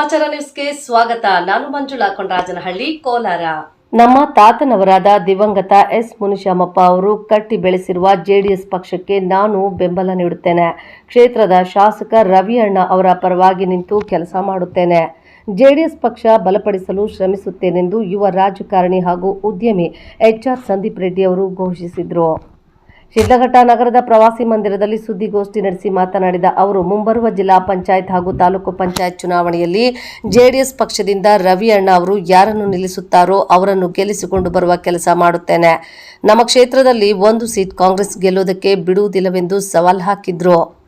ಸಮಾಚಾರ ನ್ಯೂಸ್ಗೆ ಸ್ವಾಗತ. ನಾನು ಮಂಜುಳಾ ಕೊಂಡರಾಜನಹಳ್ಳಿ ಕೋಲಾರ. ನಮ್ಮ ತಾತನವರಾದ ದಿವಂಗತ ಎಸ್ ಮುನಿಶಾಮಪ್ಪ ಅವರು ಕಟ್ಟಿ ಬೆಳೆಸಿರುವ ಜೆಡಿಎಸ್ ಪಕ್ಷಕ್ಕೆ ನಾನು ಬೆಂಬಲ ನೀಡುತ್ತೇನೆ. ಕ್ಷೇತ್ರದ ಶಾಸಕ ರವಿ ಅಣ್ಣ ಅವರ ಪರವಾಗಿ ನಿಂತು ಕೆಲಸ ಮಾಡುತ್ತೇನೆ. ಜೆಡಿಎಸ್ ಪಕ್ಷ ಬಲಪಡಿಸಲು ಶ್ರಮಿಸುತ್ತೇನೆಂದು ಯುವ ರಾಜಕಾರಣಿ ಹಾಗೂ ಉದ್ಯಮಿ ಎಚ್ಆರ್ ಸಂದೀಪ್ ರೆಡ್ಡಿ ಅವರು ಘೋಷಿಸಿದರು. ಶಿಡ್ಲಘಟ್ಟ ನಗರದ ಪ್ರವಾಸಿ ಮಂದಿರದಲ್ಲಿ ಸುದ್ದಿಗೋಷ್ಠಿ ನಡೆಸಿ ಮಾತನಾಡಿದ ಅವರು, ಮುಂಬರುವ ಜಿಲ್ಲಾ ಪಂಚಾಯತ್ ಹಾಗೂ ತಾಲೂಕು ಪಂಚಾಯತ್ ಚುನಾವಣೆಯಲ್ಲಿ ಜೆಡಿಎಸ್ ಪಕ್ಷದಿಂದ ರವಿ ಅಣ್ಣ ಅವರು ಯಾರನ್ನು ನಿಲ್ಲಿಸುತ್ತಾರೋ ಅವರನ್ನು ಗೆಲ್ಲಿಸಿಕೊಂಡು ಬರುವ ಕೆಲಸ ಮಾಡುತ್ತೇನೆ. ನಮ್ಮ ಕ್ಷೇತ್ರದಲ್ಲಿ ಒಂದು ಸೀಟ್ ಕಾಂಗ್ರೆಸ್ ಗೆಲ್ಲುವುದಕ್ಕೆ ಬಿಡುವುದಿಲ್ಲವೆಂದು ಸವಾಲ್ ಹಾಕಿದ್ರು.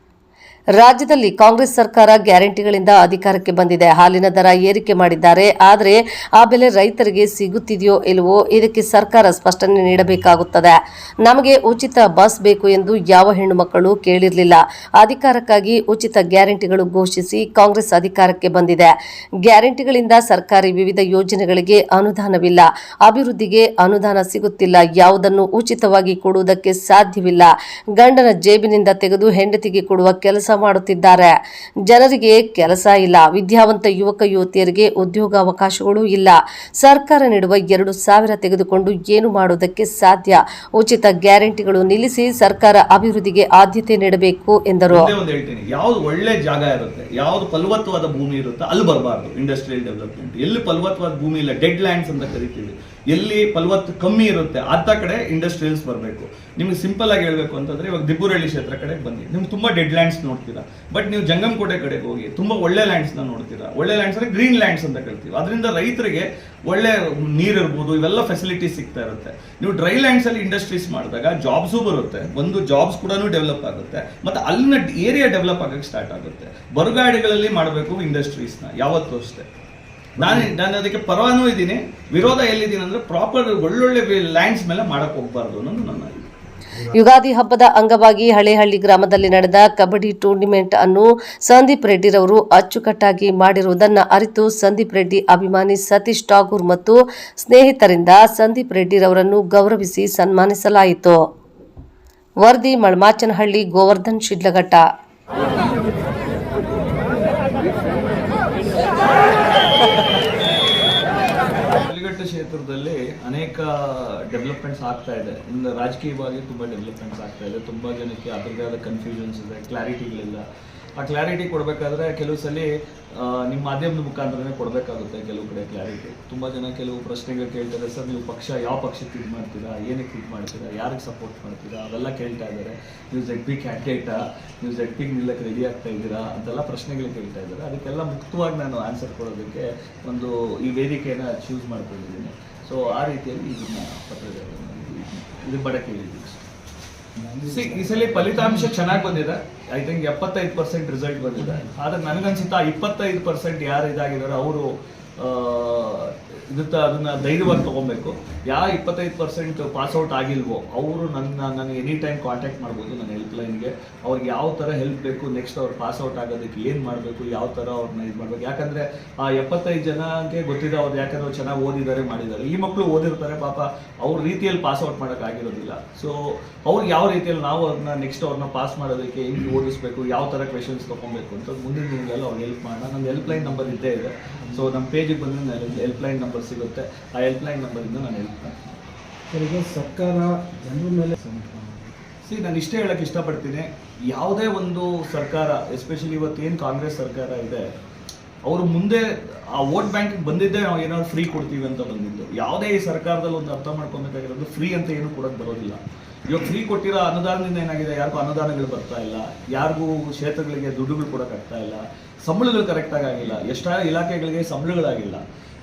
ರಾಜ್ಯದಲ್ಲಿ ಕಾಂಗ್ರೆಸ್ ಸರ್ಕಾರ ಗ್ಯಾರಂಟಿಗಳಿಂದ ಅಧಿಕಾರಕ್ಕೆ ಬಂದಿದೆ. ಹಾಲಿನ ದರ ಏರಿಕೆ ಮಾಡಿದ್ದಾರೆ. ಆದರೆ ಆ ಬೆಲೆ ರೈತರಿಗೆ ಸಿಗುತ್ತಿದೆಯೋ ಇಲ್ಲವೋ ಇದಕ್ಕೆ ಸರ್ಕಾರ ಸ್ಪಷ್ಟನೆ ನೀಡಬೇಕಾಗುತ್ತದೆ. ನಮಗೆ ಉಚಿತ ಬಸ್ ಬೇಕು ಎಂದು ಯಾವ ಹೆಣ್ಣು ಮಕ್ಕಳು ಕೇಳಿರಲಿಲ್ಲ. ಅಧಿಕಾರಕ್ಕಾಗಿ ಉಚಿತ ಗ್ಯಾರಂಟಿಗಳು ಘೋಷಿಸಿ ಕಾಂಗ್ರೆಸ್ ಅಧಿಕಾರಕ್ಕೆ ಬಂದಿದೆ. ಗ್ಯಾರಂಟಿಗಳಿಂದ ಸರ್ಕಾರಿ ವಿವಿಧ ಯೋಜನೆಗಳಿಗೆ ಅನುದಾನವಿಲ್ಲ. ಅಭಿವೃದ್ಧಿಗೆ ಅನುದಾನ ಸಿಗುತ್ತಿಲ್ಲ. ಯಾವುದನ್ನು ಉಚಿತವಾಗಿ ಕೊಡುವುದಕ್ಕೆ ಸಾಧ್ಯವಿಲ್ಲ. ಗಂಡನ ಜೇಬಿನಿಂದ ತೆಗೆದು ಹೆಂಡತಿಗೆ ಕೊಡುವ ಕೆಲಸ ಮಾಡುತ್ತಿದ್ದಾರೆ. ಜನರಿಗೆ ಕೆಲಸ ಇಲ್ಲ. ವಿದ್ಯಾವಂತ ಯುವಕ, ಯುವತಿಯರಿಗೆ ಉದ್ಯೋಗಾವಕಾಶಗಳು ಇಲ್ಲ. ಸರ್ಕಾರ ನೀಡುವ ಎರಡು ಸಾವಿರ ತೆಗೆದುಕೊಂಡು ಏನು ಮಾಡುವುದಕ್ಕೆ ಸಾಧ್ಯ? ಉಚಿತ ಗ್ಯಾರಂಟಿಗಳು ನಿಲ್ಲಿಸಿ ಸರ್ಕಾರ ಅಭಿವೃದ್ಧಿಗೆ ಆದ್ಯತೆ ನೀಡಬೇಕು ಎಂದರು. ಯಾವ್ದು ಒಳ್ಳೆ ಜಾಗ ಇರುತ್ತೆ, ಯಾವ್ದು ಫಲವತ್ತವಾದ ಭೂಮಿ ಇರುತ್ತೆ, ಅಲ್ಲಿ ಬರಬಾರ್ದು. ಇಂಡಸ್ಟ್ರಿಯಲ್ ಡೆವಲಪ್ಮೆಂಟ್ ಎಲ್ಲಿ ಫಲವತ್ತವಾದ ಭೂಮಿ ಇಲ್ಲ ಡೆಡ್ ಲ್ಯಾಂಡ್ಸ್ ಅಂತ ಕರಿತೀವಿ. ಎಲ್ಲಿ ಫಲವತ್ತು ಕಮ್ಮಿ ಇರುತ್ತೆ ಅಂತ ಕಡೆ ಇಂಡಸ್ಟ್ರಿಯಲ್ಸ್ ಬರಬೇಕು. ನಿಮ್ಗೆ ಸಿಂಪಲ್ ಆಗಿ ಹೇಳಬೇಕು ಅಂತಂದ್ರೆ ಇವಾಗ ದಿಬ್ಬುರಳ್ಳಿ ಕ್ಷೇತ್ರ ಕಡೆ ಬನ್ನಿ. ನಿಮ್ಗೆ ತುಂಬಾ ಡೆಡ್ ಲ್ಯಾಂಡ್ಸ್ ನೋಡ್ತೀರಾ. ಬಟ್ ನೀವು ಜಂಗಮಕೋಟೆ ಕಡೆಗೆ ಹೋಗಿ, ತುಂಬಾ ಒಳ್ಳೆ ಲ್ಯಾಂಡ್ಸ್ನ ನೋಡ್ತೀರಾ. ಒಳ್ಳೆ ಲ್ಯಾಂಡ್ಸ್ ಅಂದ್ರೆ ಗ್ರೀನ್ ಲ್ಯಾಂಡ್ಸ್ ಅಂತ ಕರಿತೀವಿ. ಅದರಿಂದ ರೈತರಿಗೆ ಒಳ್ಳೆ ನೀರ್ ಇರ್ಬೋದು, ಇವೆಲ್ಲ ಫೆಸಿಲಿಟೀಸ್ ಸಿಗ್ತಾ ಇರುತ್ತೆ. ನೀವು ಡ್ರೈ ಲ್ಯಾಂಡ್ಸ್ ಅಲ್ಲಿ ಇಂಡಸ್ಟ್ರೀಸ್ ಮಾಡಿದಾಗ ಜಾಬ್ಸು ಬರುತ್ತೆ. ಒಂದು ಜಾಬ್ಸ್ ಕೂಡ ಡೆವಲಪ್ ಆಗುತ್ತೆ. ಮತ್ತೆ ಅಲ್ಲಿನ ಏರಿಯಾ ಡೆವಲಪ್ ಆಗಕ್ಕೆ ಸ್ಟಾರ್ಟ್ ಆಗುತ್ತೆ. ಬರುಗಾಡಿಗಳಲ್ಲಿ ಮಾಡಬೇಕು ಇಂಡಸ್ಟ್ರೀಸ್ನ ಯಾವತ್ತೂ ಅಷ್ಟೇ. ನಾನು ನಾನು ಅದಕ್ಕೆ ಪರವಾನೂ ಇದ್ದೀನಿ. ವಿರೋಧ ಎಲ್ಲಿದ್ದೀನಿ ಅಂದ್ರೆ ಪ್ರಾಪರ್ ಒಳ್ಳೊಳ್ಳೆ ಲ್ಯಾಂಡ್ಸ್ ಮೇಲೆ ಮಾಡಕ್ ಹೋಗ್ಬಾರ್ದು ಅನ್ನೋದು ನನ್ನ ಯುಗಾದಿ ಹಬ್ಬದ ಅಂಗವಾಗಿ ಹಳೇಹಳ್ಳಿ ಗ್ರಾಮದಲ್ಲಿ ನಡೆದ ಕಬಡ್ಡಿ ಟೂರ್ನಿಮೆಂಟ್ ಅನ್ನು ಸಂದೀಪ್ ರೆಡ್ಡಿರವರು ಅಚ್ಚುಕಟ್ಟಾಗಿ ಮಾಡಿರುವುದನ್ನು ಅರಿತು ಸಂದೀಪ್ ರೆಡ್ಡಿ ಅಭಿಮಾನಿ ಸತೀಶ್ ಠಾಗೂರ್ ಮತ್ತು ಸ್ನೇಹಿತರಿಂದ ಸಂದೀಪ್ ರೆಡ್ಡಿರವರನ್ನು ಗೌರವಿಸಿ ಸನ್ಮಾನಿಸಲಾಯಿತು. ವರದಿ, ಮಳಮಾಚನಹಳ್ಳಿ, ಗೋವರ್ಧನ್ ಶಿಡ್ಲಘಟ್ಟ. ಕ್ಷೇತ್ರದಲ್ಲಿ ಅನೇಕ ಡೆವಲಪ್ಮೆಂಟ್ಸ್ ಆಗ್ತಾ ಇದೆ. ಇನ್ನು ರಾಜಕೀಯವಾಗಿ ತುಂಬಾ ಡೆವಲಪ್ಮೆಂಟ್ಸ್ ಆಗ್ತಾ ಇದೆ. ತುಂಬ ಜನಕ್ಕೆ ಅದರದೇ ಆದ ಕನ್ಫ್ಯೂಷನ್ಸ್ ಇದೆ ಕ್ಲಾರಿಟಿಗಳಿಲ್ಲ ಆ ಕ್ಲಾರಿಟಿ ಕೊಡಬೇಕಾದ್ರೆ ಕೆಲವು ಸಲ ನಿಮ್ಮ ಮಾಧ್ಯಮದ ಮುಖಾಂತರನೇ ಕೊಡಬೇಕಾಗುತ್ತೆ ಕೆಲವು ಕಡೆ ಕ್ಲಾರಿಟಿ ತುಂಬ ಜನ ಕೆಲವು ಪ್ರಶ್ನೆಗಳು ಕೇಳ್ತಾರೆ, ಸರ್, ನೀವು ಪಕ್ಷ ಯಾವ ಪಕ್ಷಕ್ಕೆ ಇದು ಮಾಡ್ತೀರಾ? ಏನಕ್ಕೆ ಇದು ಮಾಡ್ತೀರಾ? ಯಾರಿಗೆ ಸಪೋರ್ಟ್ ಮಾಡ್ತೀರಾ? ಅವೆಲ್ಲ ಕೇಳ್ತಾ ಇದ್ದಾರೆ. ನೀವು ಜೆಡ್ ಪಿ ಕ್ಯಾಂಡಿಡೇಟಾ ನೀವು ಜೆಡ್ ಪಿಗೆ ನಿಲ್ಲಕ್ಕೆ ರೆಡಿ ಆಗ್ತಾ ಇದ್ದೀರಾ? ಅಂತೆಲ್ಲ ಪ್ರಶ್ನೆಗಳು ಕೇಳ್ತಾ ಇದ್ದಾರೆ. ಅದಕ್ಕೆಲ್ಲ ಮುಕ್ತವಾಗಿ ನಾನು ಆನ್ಸರ್ ಕೊಡೋದಕ್ಕೆ ಒಂದು, ಈ ವೇದಿಕೆಯನ್ನು ಚೂಸ್ ಮಾಡ್ಕೊಂಡಿದ್ದೀನಿ. ಸೊ ಆ ರೀತಿಯಲ್ಲಿ ಇದನ್ನ ಪತ್ರಿಕೆ ಇದು ಬಡಕೆ ಹೇಳಿದ್ದೀನಿ. ಈ ಸಲ ಫಲಿತಾಂಶ ಚೆನ್ನಾಗಿ ಬಂದಿದೆ. ಐ ಥಿಂಕ್ ಎಪ್ಪತ್ತೈದು ಪರ್ಸೆಂಟ್ ರಿಸಲ್ಟ್ ಬಂದಿದೆ. ಆದ್ರೆ ನನಗನ್ಸುತ್ತ ಇಪ್ಪತ್ತೈದು ಪರ್ಸೆಂಟ್ ಯಾರು ಇದಾಗಿದ್ದಾರೆ ಅವರು ಇದಕ್ಕೆ ಅದನ್ನ ಧೈರ್ಯವಾಗಿ ತಗೊಬೇಕು. ಯಾವ ಇಪ್ಪತ್ತೈದು ಪರ್ಸೆಂಟ್ ಪಾಸ್ಔಟ್ ಆಗಿಲ್ವೋ, ಅವರು ನನ್ನ ನನಗೆ ಎನಿ ಟೈಮ್ ಕಾಂಟ್ಯಾಕ್ಟ್ ಮಾಡ್ಬೋದು ನನ್ನ ಹೆಲ್ಪ್ ಲೈನ್ಗೆ ಅವ್ರಿಗೆ ಯಾವ ಥರ ಹೆಲ್ಪ್ ಬೇಕು ನೆಕ್ಸ್ಟ್ ಅವ್ರು ಪಾಸ್ಔಟ್ ಆಗೋದಕ್ಕೆ ಏನು ಮಾಡಬೇಕು, ಯಾವ ಥರ ಅವ್ರನ್ನ ಇದು ಮಾಡಬೇಕು. ಯಾಕಂದರೆ ಆ ಎಪ್ಪತ್ತೈದು ಜನಕ್ಕೆ ಗೊತ್ತಿದೆ ಅವ್ರು ಯಾಕಂದ್ರೆ ಅವ್ರು ಚೆನ್ನಾಗಿ ಓದಿದ್ದಾರೆ, ಮಾಡಿದ್ದಾರೆ. ಈ ಮಕ್ಕಳು ಓದಿರ್ತಾರೆ ಪಾಪ, ಅವ್ರ ರೀತಿಯಲ್ಲಿ ಪಾಸ್ಔಟ್ ಮಾಡೋಕ್ಕಾಗಿರೋದಿಲ್ಲ ಸೊ ಅವ್ರಿಗೆ ಯಾವ ರೀತಿಯಲ್ಲಿ ನಾವು ಅವ್ರನ್ನ ನೆಕ್ಸ್ಟ್ ಅವ್ರನ್ನ ಪಾಸ್ ಮಾಡೋದಕ್ಕೆ ಹೆಂಗೆ ಓದಿಸ್ಬೇಕು, ಯಾವ ಥರ ಕ್ವೆಶನ್ಸ್ ತೊಗೊಬೇಕು ಅಂತ ಮುಂದಿನ ದಿನಗಳಲ್ಲಿ ಅವ್ರು ಹೆಲ್ಪ್ ಮಾಡೋಣ. ನಮ್ಮ ಹೆಲ್ಪ್ ಲೈನ್ ನಂಬರ್ ಇದ್ದೇ ಇದೆ. ಸೊ ನಮ್ಮ ಪೇಜಿಗೆ ಬಂದರೆ ಹೆಲ್ಪ್ ಲೈನ್ ನಂಬರ್ ಸಿಗುತ್ತೆ. ಆ ಹೆಲ್ಪ್ ಲೈನ್ ನಂಬರಿಂದ ನಾನು ಹೆಲ್ಪ್ ಮಾಡ್ತೀನಿ. ಸರ್ಕಾರ ಜನರ ಮೇಲೆ ಸಿ ನಾನು ಇಷ್ಟೇ ಹೇಳಕ್ಕೆ ಇಷ್ಟಪಡ್ತೀನಿ. ಯಾವುದೇ ಒಂದು ಸರ್ಕಾರ ಎಸ್ಪೆಷಲಿ ಇವತ್ತು ಏನು ಕಾಂಗ್ರೆಸ್ ಸರ್ಕಾರ ಇದೆ ಅವರು ಮುಂದೆ ಆ ವೋಟ್ ಬ್ಯಾಂಕ್ ಬಂದಿದ್ದೇ ನಾವು ಏನಾದ್ರು ಫ್ರೀ ಕೊಡ್ತೀವಿ ಅಂತ ಬಂದಿದ್ದು. ಯಾವುದೇ ಈ ಸರ್ಕಾರದಲ್ಲಿ ಒಂದು ಅರ್ಥ ಮಾಡ್ಕೊಬೇಕಾಗಿರೋದು ಫ್ರೀ ಅಂತ ಏನು ಕೊಡೋಕೆ ಬರೋದಿಲ್ಲ. ಇವಾಗ ಫ್ರೀ ಕೊಟ್ಟಿರೋ ಅನುದಾನದಿಂದ ಏನಾಗಿದೆ? ಯಾರಿಗೂ ಅನುದಾನಗಳು ಬರ್ತಾ ಇಲ್ಲ. ಯಾರಿಗೂ ಕ್ಷೇತ್ರಗಳಿಗೆ ದುಡ್ಡುಗಳು ಕೊಡೋಕ್ಕಾಗ್ತಾ ಇಲ್ಲ. ಸಂಬಳಗಳು ಕರೆಕ್ಟಾಗಿ ಆಗಿಲ್ಲ. ಎಷ್ಟೋ ಇಲಾಖೆಗಳಿಗೆ ಸಂಬಳಗಳಾಗಿಲ್ಲ.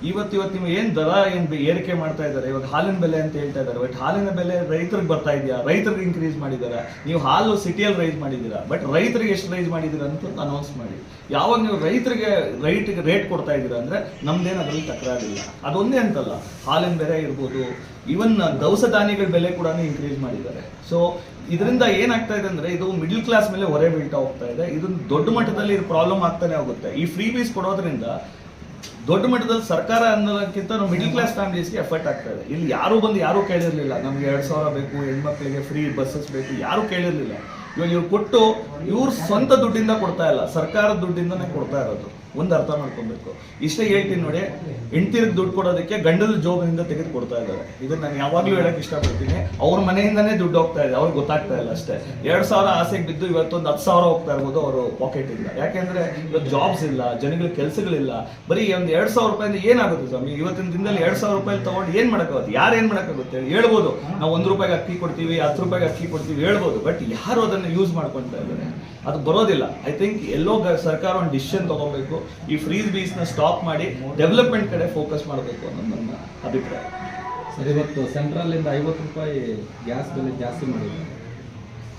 ಇವತ್ತು ಇವತ್ತು ನೀವು ಏನು ದರ, ಏನು ಏರಿಕೆ ಮಾಡ್ತಾ ಇದ್ದಾರೆ? ಇವಾಗ ಹಾಲಿನ ಬೆಲೆ ಅಂತ ಹೇಳ್ತಾ ಇದ್ದಾರೆ. ಬಟ್ ಹಾಲಿನ ಬೆಲೆ ರೈತರಿಗೆ ಬರ್ತಾ ಇದೆಯಾ? ರೈತರಿಗೆ ಇನ್ಕ್ರೀಸ್ ಮಾಡಿದ್ದಾರೆ ನೀವು ಹಾಲು ಸಿಟಿಯಲ್ಲಿ ರೈಸ್ ಮಾಡಿದ್ದೀರಾ? ಬಟ್ ರೈತರಿಗೆ ಎಷ್ಟು ರೈಸ್ ಮಾಡಿದ್ದೀರಾ ಅಂತ ಅನೌನ್ಸ್ ಮಾಡಿ. ಯಾವಾಗ ನೀವು ರೈತರಿಗೆ ರೈಟ್ಗೆ ರೇಟ್ ಕೊಡ್ತಾ ಇದ್ದೀರಾ ಅಂದ್ರೆ ನಮ್ದೇನು ಅದರಲ್ಲಿ ತಕರಾರಿಲ್ಲ. ಅದೊಂದೇ ಅಂತಲ್ಲ. ಹಾಲಿನ ಬೆಲೆ ಇರ್ಬೋದು. ಇವನ್ ದವಸ ಧಾನ್ಯಗಳ ಬೆಲೆ ಕೂಡ ಇನ್ಕ್ರೀಸ್ ಮಾಡಿದ್ದಾರೆ. ಸೊ ಇದರಿಂದ ಏನಾಗ್ತಾ ಇದೆ ಅಂದ್ರೆ ಇದು ಮಿಡಿಲ್ ಕ್ಲಾಸ್ ಮೇಲೆ ಹೊರೆ ಬೀಳ್ತಾ ಹೋಗ್ತಾ ಇದೆ. ಇದು ದೊಡ್ಡ ಮಟ್ಟದಲ್ಲಿ ಇದು ಪ್ರಾಬ್ಲಮ್ ಆಗ್ತಾನೆ ಹೋಗುತ್ತೆ. ಈ ಫ್ರೀ ಬೀಸ್ ಕೊಡೋದ್ರಿಂದ ದೊಡ್ಡ ಮಟ್ಟದಲ್ಲಿ ಸರ್ಕಾರ ಅನ್ನೋದಕ್ಕಿಂತ ಮಿಡಿಲ್ ಕ್ಲಾಸ್ ಫ್ಯಾಮಿಲೀಸ್ಗೆ ಎಫರ್ಟ್ ಆಗ್ತಾ ಇದೆ. ಇಲ್ಲಿ ಯಾರು ಬಂದು ಯಾರು ಕೇಳಿರಲಿಲ್ಲ. ನಮ್ಗೆ ಎರಡು ಸಾವಿರ ಬೇಕು, ಹೆಣ್ಮಕ್ಳಿಗೆ ಫ್ರೀ ಬಸ್ಸಸ್ ಬೇಕು, ಯಾರು ಕೇಳಿರಲಿಲ್ಲ. ಇವಾಗ ಇವ್ರು ಕೊಟ್ಟು ಇವ್ರ ಸ್ವಂತ ದುಡ್ಡಿಂದ ಕೊಡ್ತಾ ಇಲ್ಲ. ಸರ್ಕಾರದ ದುಡ್ಡಿಂದನೇ ಕೊಡ್ತಾ ಇರೋದು. ಒಂದು ಅರ್ಥ ಮಾಡ್ಕೊಬೇಕು. ಇಷ್ಟೇ ಹೇಳ್ತೀನಿ ನೋಡಿ, ಹೆಂಡ್ತಿರ್ಗೆ ದುಡ್ಡು ಕೊಡೋದಕ್ಕೆ ಗಂಡದ ಜೋಬಿನಿಂದ ತೆಗೆದು ಕೊಡ್ತಾ ಇದ್ದಾರೆ. ಇದನ್ನ ನಾನು ಯಾವಾಗಲೂ ಹೇಳಕ್ ಇಷ್ಟಪಡ್ತೀನಿ. ಅವ್ರ ಮನೆಯಿಂದನೇ ದುಡ್ಡು ಹೋಗ್ತಾ ಇದೆ, ಅವ್ರಿಗೆ ಗೊತ್ತಾಗ್ತಾ ಇಲ್ಲ ಅಷ್ಟೇ. ಎರಡ್ ಸಾವಿರ ಆಸೆಗೆ ಬಿದ್ದು ಇವತ್ತೊಂದು ಹತ್ತು ಸಾವಿರ ಹೋಗ್ತಾ ಇರ್ಬೋದು ಅವರು ಪಾಕೆಟ್ ಇಲ್ಲ ಯಾಕೆಂದ್ರೆ ಇವತ್ತು ಜಾಬ್ಸ್ ಇಲ್ಲ ಜನಗಳ ಕೆಲಸಗಳಿಲ್ಲ. ಬರೀ ಒಂದು ಎರಡು ಸಾವಿರ ರೂಪಾಯಿಂದ ಏನಾಗುತ್ತೆ ಸ್ವಾಮಿ? ಇವತ್ತಿನ ದಿನದಲ್ಲಿ ಎರಡು ಸಾವಿರ ರೂಪಾಯಿ ತಗೊಂಡು ಏನು ಮಾಡೋಕ್ಕಾಗುತ್ತೆ? ಯಾರು ಏನು ಮಾಡೋಕ್ಕಾಗುತ್ತೆ ಹೇಳಿ? ಹೇಳ್ಬೋದು. ನಾವು ಒಂದು ರೂಪಾಯಿಗೆ ಅಕ್ಕಿ ಕೊಡ್ತೀವಿ, ಹತ್ತು ರೂಪಾಯಿಗೆ ಅಕ್ಕಿ ಕೊಡ್ತೀವಿ ಹೇಳ್ಬೋದು. ಬಟ್ ಯಾರು ಅದನ್ನ ಯೂಸ್ ಮಾಡ್ಕೊತಾ ಇದ್ದಾರೆ? ಅದು ಬರೋದಿಲ್ಲ. ಐ ಥಿಂಕ್ ಎಲ್ಲೋ ಸರ್ಕಾರ ಒಂದು ಡಿಸಿಷನ್ ತಗೋಬೇಕು. ಈ ಫ್ರೀಸ್ ಬೀಸ್ನ ನ ಸ್ಟಾಪ್ ಮಾಡಿ ಡೆವಲಪ್ಮೆಂಟ್ ಕಡೆ ಫೋಕಸ್ ಮಾಡಬೇಕು ಅನ್ನೋದು ನನ್ನ ಅಭಿಪ್ರಾಯ. ಸರ್ ಇವತ್ತು ಸೆಂಟ್ರಲ್ಲಿಂದ ಐವತ್ತು ರೂಪಾಯಿ ಗ್ಯಾಸ್ ಬೆಲೆ ಜಾಸ್ತಿ ಮಾಡಿದ್ದಾರೆ.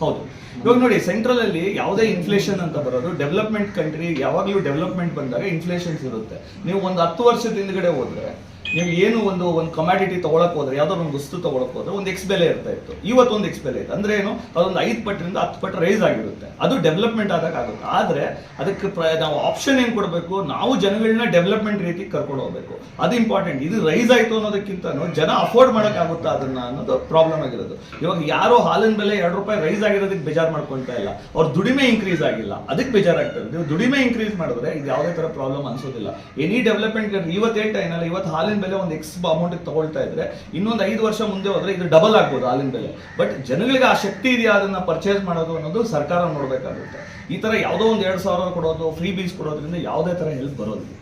ಹೌದು. ಇವಾಗ ನೋಡಿ ಸೆಂಟ್ರಲ್ ಅಲ್ಲಿ ಯಾವುದೇ ಇನ್ಫ್ಲೇಷನ್ ಅಂತ ಬರೋದು ಡೆವಲಪ್ಮೆಂಟ್ ಕಂಟ್ರಿ ಯಾವಾಗಲೂ ಡೆವಲಪ್ಮೆಂಟ್ ಬಂದಾಗ ಇನ್ಫ್ಲೇಷನ್ಸ್ ಇರುತ್ತೆ. ನೀವು ಒಂದು ಹತ್ತು ವರ್ಷದ ಹಿಂದ್ಗಡೆ ಹೋದ್ರೆ ನೀವು ಏನು ಒಂದು ಒಂದು ಕಮಾಡಿಟಿ ತಗೊಳಕ್ ಹೋದ್ರೆ, ಯಾವ್ದೋ ಒಂದು ವಸ್ತು ತಗೊಳಕ್ ಹೋದ್ರೆ, ಒಂದು ಎಕ್ಸ್ ಬೆಲೆ ಇರ್ತಾ ಇತ್ತು. ಇವತ್ತು ಒಂದು ಎಕ್ಸ್ ಬೆಲೆ ಇದೆ ಅಂದ್ರೆ ಏನು? ಅದೊಂದು ಐದು ಪಟ್ಟರಿಂದ ಹತ್ತು ಪಟ್ಟು ರೈಸ್ ಆಗಿರುತ್ತೆ. ಅದು ಡೆವಲಪ್ಮೆಂಟ್ ಆದಾಗ ಆಗುತ್ತೆ. ಆದ್ರೆ, ಅದಕ್ಕೆ ನಾವು ಆಪ್ಷನ್ ಏನು ಕೊಡಬೇಕು? ನಾವು ಜನಗಳನ್ನ ಡೆವಲಪ್ಮೆಂಟ್ ರೀತಿ ಕರ್ಕೊಂಡು ಹೋಗ್ಬೇಕು. ಅದು ಇಂಪಾರ್ಟೆಂಟ್ ಇದು ರೈಸ್ ಆಯ್ತು ಅನ್ನೋದಕ್ಕಿಂತ ಜನ ಅಫೋರ್ಡ್ ಮಾಡಕ್ ಆಗುತ್ತಾ ಅದನ್ನ ಅನ್ನೋದು ಪ್ರಾಬ್ಲಮ್ ಆಗಿರೋದು. ಇವಾಗ ಯಾರೋ ಹಾಲಿನ ಬೆಲೆ ಎರಡು ರೂಪಾಯಿ ರೈಸ್ ಆಗಿರೋದಕ್ಕೆ ಬೇಜಾರ್ ಮಾಡ್ಕೊಳ್ತಾ ಇಲ್ಲ. ಅವ್ರ ದುಡಿಮೆ ಇನ್ಕ್ರೀಸ್ ಆಗಿಲ್ಲ. ಅದಕ್ಕೆ ಬೇಜಾರಾಗ್ತದೆ ನೀವು ದುಡಿಮೆ ಇನ್ಕ್ರೀಸ್ ಮಾಡಿದ್ರೆ ಇದು ಯಾವುದೇ ತರ ಪ್ರಾಬ್ಲಮ್ ಅನ್ಸೋದಿಲ್ಲ. ಎನಿ ಡೆವಲಪ್ಮೆಂಟ್ ಇವತ್ತು ಹೇಳ್ತಾ ಏನಲ್ಲ ಇವತ್ತು ಹಾಲಿನ ಬೆಲೆ ಒಂದು ಎಕ್ಸ್ ಅಮೌಂಟ್ ತಗೊಳ್ತಾ ಇದ್ರೆ ಇನ್ನೊಂದು ಐದು ವರ್ಷ ಮುಂದೆ ಹೋದ್ರೆ ಇದು ಡಬಲ್ ಆಗ್ಬೋದು ಹಾಲಿನ ಬೆಲೆ. ಬಟ್ ಜನಗಳಿಗೆ ಆ ಶಕ್ತಿ ಇದೆಯಾ ಅದನ್ನ ಪರ್ಚೇಸ್ ಮಾಡೋದು ಅನ್ನೋದು ಸರ್ಕಾರ ನೋಡಬೇಕಾಗುತ್ತೆ. ಈ ತರ ಯಾವುದೋ ಒಂದು ಎರಡು ಸಾವಿರ ಕೊಡೋದು ಫ್ರೀ ಬೀಸ್ ಕೊಡೋದ್ರಿಂದ ಯಾವುದೇ ತರ ಹೆಲ್ಪ್ ಬರೋದಿಲ್ಲ.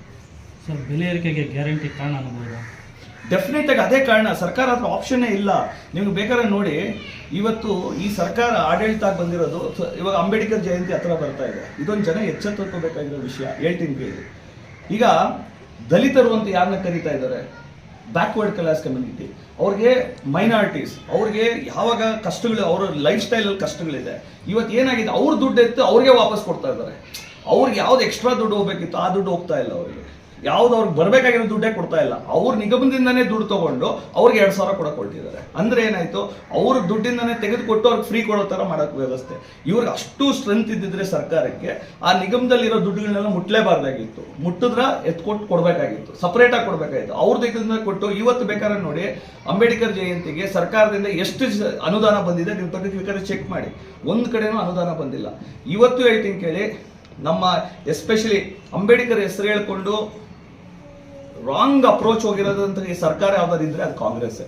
ಸರ್ ಬೆಲೆ ಏರಿಕೆಗೆ ಗ್ಯಾರಂಟಿ ಕಾರಣ ಅನ್ಬೋದು ಡೆಫಿನೆಟ್ ಆಗಿ ಅದೇ ಕಾರಣ. ಸರ್ಕಾರ ಹತ್ರ ಆಪ್ಷನ್ನೇ ಇಲ್ಲ. ನಿಮ್ಗೆ ಬೇಕಾದ್ರೆ ನೋಡಿ ಇವತ್ತು ಈ ಸರ್ಕಾರ ಆಡಳಿತ ಬಂದಿರೋದು ಇವಾಗ ಅಂಬೇಡ್ಕರ್ ಜಯಂತಿ ಹತ್ರ ಬರ್ತಾ ಇದೆ. ಇದೊಂದು ಜನ ಎಚ್ಚೆತ್ತುಕೋಬೇಕಾಗಿರೋ ವಿಷಯ. ಹೇಳ್ತೀನಿ ಕೇಳಿ. ಈಗ ದಲಿತರು ಅಂತ ಯಾರನ್ನ ಕರೀತಾ ಇದ್ದಾರೆ? ಬ್ಯಾಕ್ವರ್ಡ್ ಕ್ಲಾಸ್ ಕಮ್ಯುನಿಟಿ ಅವ್ರಿಗೆ ಮೈನಾರಿಟೀಸ್ ಅವ್ರಿಗೆ ಯಾವಾಗ ಕಷ್ಟಗಳು, ಅವರ ಲೈಫ್ ಸ್ಟೈಲಲ್ಲಿ ಕಷ್ಟಗಳಿದೆ. ಇವತ್ತು ಏನಾಗಿದೆ? ಅವ್ರ ದುಡ್ಡು ಎತ್ತು ಅವ್ರಿಗೆ ವಾಪಸ್ ಕೊಡ್ತಾ ಇದ್ದಾರೆ. ಅವ್ರಿಗೆ ಯಾವ್ದು ಎಕ್ಸ್ಟ್ರಾ ದುಡ್ಡು ಹೋಗ್ಬೇಕಿತ್ತು, ಆ ದುಡ್ಡು ಹೋಗ್ತಾ ಇಲ್ಲ ಅವರಿಗೆ. ಯಾವ್ದು ಅವ್ರಿಗೆ ಬರಬೇಕಾಗಿರೋ ದುಡ್ಡೇ ಕೊಡ್ತಾ ಇಲ್ಲ. ಅವ್ರ ನಿಗಮದಿಂದನೇ ದುಡ್ಡು ತಗೊಂಡು ಅವ್ರಿಗೆ ಎರಡು ಸಾವಿರ ಕೂಡ ಕೊಟ್ಟಿದ್ದಾರೆ. ಅಂದ್ರೆ ಏನಾಯ್ತು? ಅವ್ರ ದುಡ್ಡಿಂದನೇ ತೆಗೆದುಕೊಟ್ಟು ಅವ್ರಿಗೆ ಫ್ರೀ ಕೊಡೋ ತರ ಮಾಡಕ್ ವ್ಯವಸ್ಥೆ. ಇವ್ರಿಗೆ ಅಷ್ಟು ಸ್ಟ್ರೆಂತ್ ಇದ್ದಿದ್ರೆ ಸರ್ಕಾರಕ್ಕೆ ಆ ನಿಗಮದಲ್ಲಿರೋ ದುಡ್ಡುಗಳನ್ನೆಲ್ಲ ಮುಟ್ಲೇಬಾರ್ದಾಗಿತ್ತು. ಮುಟ್ಟಿದ್ರ ಎತ್ಕೊಟ್ಟು ಕೊಡ್ಬೇಕಾಗಿತ್ತು. ಸಪರೇಟ್ ಆಗಿ ಕೊಡ್ಬೇಕಾಗಿತ್ತು. ಅವ್ರ ದಿಕ್ಕದಿಂದ ಕೊಟ್ಟು ಇವತ್ತು ಬೇಕಾದ್ರೆ ನೋಡಿ, ಅಂಬೇಡ್ಕರ್ ಜಯಂತಿಗೆ ಸರ್ಕಾರದಿಂದ ಎಷ್ಟು ಅನುದಾನ ಬಂದಿದೆ ನೀವು ಬೇಕಾದ್ರೆ ಚೆಕ್ ಮಾಡಿ. ಒಂದು ಕಡೆನೂ ಅನುದಾನ ಬಂದಿಲ್ಲ. ಇವತ್ತು ಹೇಳ್ತೀನಿ ಕೇಳಿ, ನಮ್ಮ ಎಸ್ಪೆಷಲಿ ಅಂಬೇಡ್ಕರ್ ಹೆಸರು ಹೇಳ್ಕೊಂಡು ರಾಂಗ್ ಅಪ್ರೋಚ್ ಹೋಗಿರೋದಂತ ಈ ಸರ್ಕಾರ ಯಾವ್ದಾದ್ರೆ ಅದು ಕಾಂಗ್ರೆಸ್.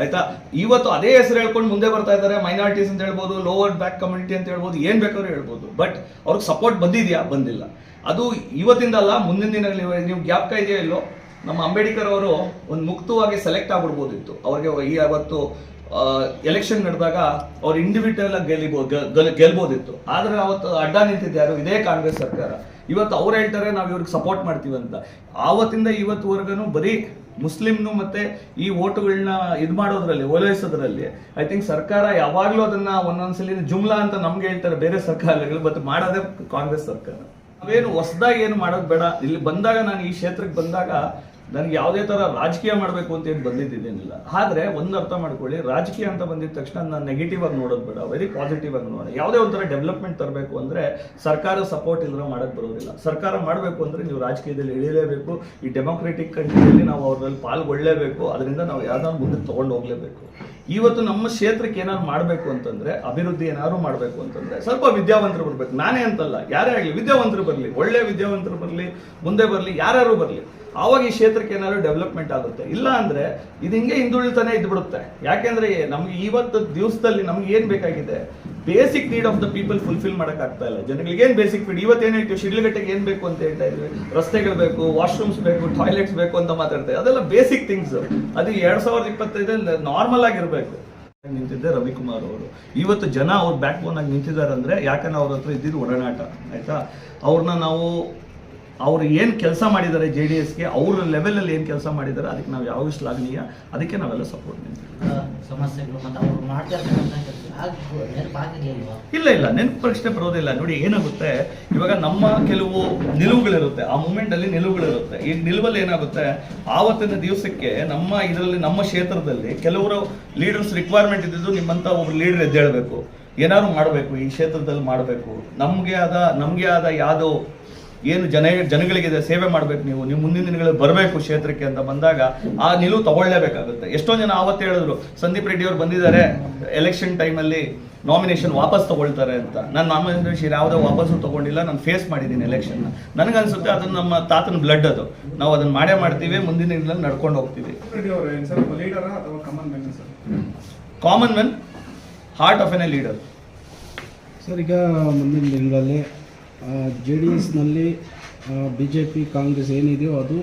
ಆಯ್ತಾ? ಇವತ್ತು ಅದೇ ಹೆಸರು ಹೇಳ್ಕೊಂಡು ಮುಂದೆ ಬರ್ತಾ ಇದ್ದಾರೆ ಮೈನಾರಿಟೀಸ್ ಅಂತ ಹೇಳ್ಬೋದು ಲೋವರ್ ಬ್ಯಾಕ್ ಕಮ್ಯುನಿಟಿ ಅಂತ ಹೇಳ್ಬೋದು, ಏನ್ ಬೇಕಾದ್ರೂ ಹೇಳ್ಬೋದು. ಬಟ್ ಅವ್ರಿಗೆ ಸಪೋರ್ಟ್ ಬಂದಿದೆಯಾ? ಬಂದಿಲ್ಲ. ಅದು ಇವತ್ತಿಂದ ಅಲ್ಲ, ಮುಂದಿನ ದಿನಗಳಲ್ಲಿ ನೀವು ಜ್ಞಾಪಕ ಇದೆಯಾ ಇಲ್ಲೋ ನಮ್ಮ ಅಂಬೇಡ್ಕರ್ ಅವರು ಒಂದು ಮುಕ್ತವಾಗಿ ಸೆಲೆಕ್ಟ್ ಆಗ್ಬಿಡ್ಬೋದಿತ್ತು. ಅವ್ರಿಗೆ ಈ ಅವತ್ತು ಎಲೆಕ್ಷನ್ ನಡೆದಾಗ ಅವ್ರು ಇಂಡಿವಿಜುವಲ್ ಆಗಿ ಗೆಲ್ಲಿಬೋದು ಗೆಲ್- ಗೆಲ್ಬೋದಿತ್ತು. ಆದ್ರೆ ಅವತ್ತು ಅಡ್ಡ ನಿಂತಿದ್ದೆ ಯಾರು ಇದೇ ಕಾಂಗ್ರೆಸ್ ಸರ್ಕಾರ. ಇವತ್ತು ಅವ್ರು ಹೇಳ್ತಾರೆ ನಾವು ಇವ್ರಿಗೆ ಸಪೋರ್ಟ್ ಮಾಡ್ತೀವಿ ಅಂತ. ಆವತ್ತಿಂದ ಇವತ್ತುವರೆಗೂ ಬರೀ ಮುಸ್ಲಿಮ್ನು ಮತ್ತೆ ಈ ಓಟುಗಳನ್ನ ಇದು ಮಾಡೋದ್ರಲ್ಲಿ, ಓಲೈಸೋದ್ರಲ್ಲಿ. ಐ ಥಿಂಕ್ ಸರ್ಕಾರ ಯಾವಾಗಲೂ ಅದನ್ನ ಒಂದೊಂದ್ಸಲಿ ಜುಮ್ಲಾ ಅಂತ ನಮ್ಗೆ ಹೇಳ್ತಾರೆ ಬೇರೆ ಸರ್ಕಾರಗಳು ಬಟ್ ಮಾಡೋದೇ ಕಾಂಗ್ರೆಸ್ ಸರ್ಕಾರ. ನಾವೇನು ಹೊಸದಾಗಿ ಏನು ಮಾಡೋದು ಬೇಡ. ಇಲ್ಲಿ ಬಂದಾಗ ನಾನು ಈ ಕ್ಷೇತ್ರಕ್ಕೆ ಬಂದಾಗ ನನಗೆ ಯಾವುದೇ ತರ ರಾಜಕೀಯ ಮಾಡಬೇಕು ಅಂತ ಏನು ಬಂದಿದ್ದೇನಿಲ್ಲ ಆದರೆ ಒಂದು ಅರ್ಥ ಮಾಡ್ಕೊಳ್ಳಿ, ರಾಜಕೀಯ ಅಂತ ಬಂದಿದ ತಕ್ಷಣ ನಾನು ನೆಗೆಟಿವ್ ಆಗಿ ನೋಡೋದು ಬೇಡ ವೆರಿ ಪಾಸಿಟಿವ್ ಆಗಿ ನೋಡೋಣ ಯಾವುದೇ ಒಂಥರ ಡೆವಲಪ್ಮೆಂಟ್ ತರಬೇಕು ಅಂದ್ರೆ ಸರ್ಕಾರ ಸಪೋರ್ಟ್ ಇಲ್ಲದ್ರೆ ಮಾಡಕ್ ಬರೋದಿಲ್ಲ. ಸರ್ಕಾರ ಮಾಡಬೇಕು ಅಂದ್ರೆ ನೀವು ರಾಜಕೀಯದಲ್ಲಿ ಇಳಿಲೇಬೇಕು ಈ ಡೆಮೊಕ್ರೆಟಿಕ್ ಕಂಟ್ರಿಯಲ್ಲಿ ನಾವು ಅವರಲ್ಲಿ ಪಾಲ್ಗೊಳ್ಳಲೇಬೇಕು ಅದರಿಂದ ನಾವು ಯಾವ್ದಾದ್ರು ಮುಂದೆ ತೊಗೊಂಡು ಹೋಗ್ಲೇಬೇಕು. ಇವತ್ತು ನಮ್ಮ ಕ್ಷೇತ್ರಕ್ಕೆ ಏನಾದ್ರು ಮಾಡಬೇಕು ಅಂತಂದ್ರೆ, ಅಭಿವೃದ್ಧಿ ಏನಾದ್ರು ಮಾಡಬೇಕು ಅಂತಂದ್ರೆ, ಸ್ವಲ್ಪ ವಿದ್ಯಾವಂತರು ಬರಬೇಕು. ನಾನೇ ಅಂತಲ್ಲ, ಯಾರೇ ಆಗಲಿ, ವಿದ್ಯಾವಂತರು ಬರಲಿ, ಒಳ್ಳೆ ವಿದ್ಯಾವಂತರು ಬರಲಿ, ಮುಂದೆ ಬರಲಿ ಯಾರ್ಯಾರು ಬರಲಿ. ಆವಾಗ ಈ ಕ್ಷೇತ್ರಕ್ಕೆ ಏನಾದ್ರು ಡೆವಲಪ್ಮೆಂಟ್ ಆಗುತ್ತೆ? ಇಲ್ಲ ಅಂದ್ರೆ ಇದು ಹಿಂಗೆ ಹಿಂದುಳಿತಾನೆ ಇದ್ಬಿಡುತ್ತೆ. ಯಾಕೆಂದ್ರೆ ನಮ್ಗೆ ಇವತ್ತು ದಿವಸದಲ್ಲಿ ನಮ್ಗೆ ಏನ್ ಬೇಕಾಗಿದೆ? Basic need of the people fulfil ಮಾಡಕ್ ಆಗ್ತಾ ಇಲ್ಲ. ಜನಗಳಿಗೆ ಏನ್ ಬೇಸಿಕ್ ಫೀಡ್ ಇವತ್ತು ಏನ್ ಹೇಳ್ತೀವಿ? ಶಿಡ್ಲಘಟ್ಟೆಗೆ ಏನ್ ಬೇಕು ಅಂತ ಹೇಳ್ತಾ ಇದ್ವಿ. ರಸ್ತೆಗಳು ಬೇಕು ವಾಶ್ರೂಮ್ಸ್ ಬೇಕು ಟಾಯ್ಲೆಟ್ಸ್ ಬೇಕು ಅಂತ ಮಾತಾಡ್ತಾ ಅದೆಲ್ಲ ಬೇಸಿಕ್ ಥಿಂಗ್ಸ್ ಅದು ಎರಡ್ ಸಾವಿರದ ಇಪ್ಪತ್ತೈದಲ್ಲಿ ನಾರ್ಮಲ್ ಆಗಿರ್ಬೇಕು. ನಿಂತಿದ್ದೆ ರವಿಕುಮಾರ್ ಅವರು. ಇವತ್ತು ಜನ ಅವ್ರ ಬ್ಯಾಕ್ ಬೋನ್ ಆಗಿ ನಿಂತಿದ್ದಾರೆ ಅಂದ್ರೆ ಯಾಕಂದ್ರೆ ಅವ್ರ ಹತ್ರ ಇದ್ದಿದ್ದು ಒಡನಾಟ, ಆಯ್ತಾ? ಅವ್ರನ್ನ ನಾವು ಅವ್ರು ಏನು ಕೆಲಸ ಮಾಡಿದ್ದಾರೆ ಜೆ ಡಿ ಎಸ್ಗೆ ಅವ್ರ ಲೆವೆಲಲ್ಲಿ ಏನು ಕೆಲಸ ಮಾಡಿದ್ದಾರೆ ಅದಕ್ಕೆ ನಾವು ಯಾವ ಶ್ಲಾಘನೀಯ. ಅದಕ್ಕೆ ನಾವೆಲ್ಲ ಸಪೋರ್ಟ್ ಇಲ್ಲ ಇಲ್ಲ. ನೆನಪು ಪ್ರಶ್ನೆ ಬರೋದಿಲ್ಲ ನೋಡಿ ಏನಾಗುತ್ತೆ? ಇವಾಗ ನಮ್ಮ ಕೆಲವು ನಿಲುವುಗಳಿರುತ್ತೆ. ಆ ಮೂಮೆಂಟಲ್ಲಿ ನಿಲುವುಗಳಿರುತ್ತೆ. ಈ ನಿಲುವಲ್ಲಿ ಏನಾಗುತ್ತೆ? ಆವತ್ತಿನ ದಿವಸಕ್ಕೆ ನಮ್ಮ ಇದರಲ್ಲಿ ನಮ್ಮ ಕ್ಷೇತ್ರದಲ್ಲಿ ಕೆಲವರು ಲೀಡರ್ಸ್ ರಿಕ್ವೈರ್ಮೆಂಟ್ ಇದ್ದಿದ್ದು ನಿಮ್ಮಂತ ಒಬ್ರು ಲೀಡರ್ ಎದ್ದೇಳಬೇಕು. ಏನಾದ್ರು ಮಾಡಬೇಕು ಈ ಕ್ಷೇತ್ರದಲ್ಲಿ ಮಾಡಬೇಕು. ನಮಗೆ ಆದ ನಮಗೆ ಆದ ಯಾವ್ದೋ ಏನು ಜನ ಜನಗಳಿಗಿದೆ ಸೇವೆ ಮಾಡ್ಬೇಕು ನೀವು ನೀವು ಮುಂದಿನ ದಿನಗಳಲ್ಲಿ ಬರಬೇಕು ಕ್ಷೇತ್ರಕ್ಕೆ ಅಂತ ಬಂದಾಗ ಆ ನಿಲುವು ತಗೊಳ್ಳೇಬೇಕಾಗುತ್ತೆ. ಎಷ್ಟೋ ಜನ ಆವತ್ತು ಹೇಳಿದ್ರು ಸಂದೀಪ್ ರೆಡ್ಡಿ ಅವರು ಬಂದಿದ್ದಾರೆ ಎಲೆಕ್ಷನ್ ಟೈಮಲ್ಲಿ ನಾಮಿನೇಷನ್ ವಾಪಸ್ ತಗೊಳ್ತಾರೆ ಅಂತ. ನಾನು ನಾಮಿನೇಷನ್ ಯಾವುದೇ ವಾಪಸ್ಸು ತಗೊಂಡಿಲ್ಲ ನಾನು ಫೇಸ್ ಮಾಡಿದ್ದೀನಿ ಎಲೆಕ್ಷನ್ನ ನನಗನ್ಸುತ್ತೆ ಅದನ್ನು ನಮ್ಮ ತಾತನ ಬ್ಲಡ್ ಅದು. ನಾವು ಅದನ್ನು ಮಾಡೇ ಮಾಡ್ತೀವಿ ಮುಂದಿನ ದಿನದಲ್ಲಿ ನಡ್ಕೊಂಡು ಹೋಗ್ತೀವಿ. ರೆಡ್ಡಿ ಅವರು ಸರ್ ಲೀಡರಾ ಅಥವಾ common man sir? Common men heart of an a leader sir ಈಗ ಮುಂದಿನ ದಿನಗಳಲ್ಲಿ ಜೆ ಡಿ ಎಸ್ನಲ್ಲಿ ಬಿ ಜೆ ಪಿ ಕಾಂಗ್ರೆಸ್ ಏನಿದೆಯೋ ಅದು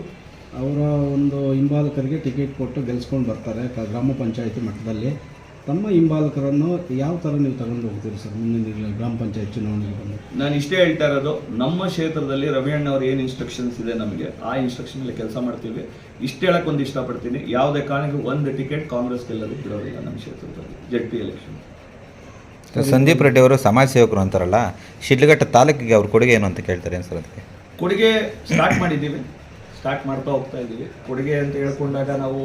ಅವರ ಒಂದು ಹಿಂಬಾಲಕರಿಗೆ ಟಿಕೆಟ್ ಕೊಟ್ಟು ಗೆಲ್ಸ್ಕೊಂಡು ಬರ್ತಾರೆ ಗ್ರಾಮ ಪಂಚಾಯಿತಿ ಮಟ್ಟದಲ್ಲಿ. ತಮ್ಮ ಹಿಂಬಾಲಕರನ್ನು ಯಾವ ಥರ ನೀವು ತಗೊಂಡು ಹೋಗ್ತೀರಿ ಸರ್ ಮುಂದಿನ ಗ್ರಾಮ ಪಂಚಾಯತ್ ಚುನಾವಣೆಗೆ ಬಂದು? ನಾನು ಇಷ್ಟೇ ಹೇಳ್ತಾ ಇರೋದು, ನಮ್ಮ ಕ್ಷೇತ್ರದಲ್ಲಿ ರವಿ ಅಣ್ಣ ಅವ್ರ ಏನು ಇನ್ಸ್ಟ್ರಕ್ಷನ್ಸ್ ಇದೆ ನಮಗೆ, ಆ ಇನ್ಸ್ಟ್ರಕ್ಷನ್ ಅಲ್ಲಿ ಕೆಲಸ ಮಾಡ್ತೀವಿ. ಇಷ್ಟು ಹೇಳಕ್ಕೆ ಒಂದು ಇಷ್ಟಪಡ್ತೀನಿ, ಯಾವುದೇ ಕಾರಣಕ್ಕೂ ಒಂದು ಟಿಕೆಟ್ ಕಾಂಗ್ರೆಸ್ ಗೆಲ್ಲೋದು ಬಿಡೋದಿಲ್ಲ ನಮ್ಮ ಕ್ಷೇತ್ರದಲ್ಲಿ Z P election Sandeep Reddy ಅವರು ಸಮಾಜ ಸೇವಕರು ಅಂತಾರಲ್ಲ, ಶಿಡ್ಲಘಟ್ಟ ತಾಲೂಕಿಗೆ ಅವ್ರ ಕೊಡುಗೆ ಏನು ಅಂತ ಕೇಳ್ತಾರೆ ಸರ್ ಅದಕ್ಕೆ? ಕೊಡುಗೆ ಸ್ಟಾರ್ಟ್ ಮಾಡಿದ್ದೀವಿ. ಸ್ಟಾರ್ಟ್ ಮಾಡ್ತಾ ಹೋಗ್ತಾ ಇದ್ದೀವಿ. ಕೊಡುಗೆ ಅಂತ ಹೇಳ್ಕೊಂಡಾಗ ನಾವು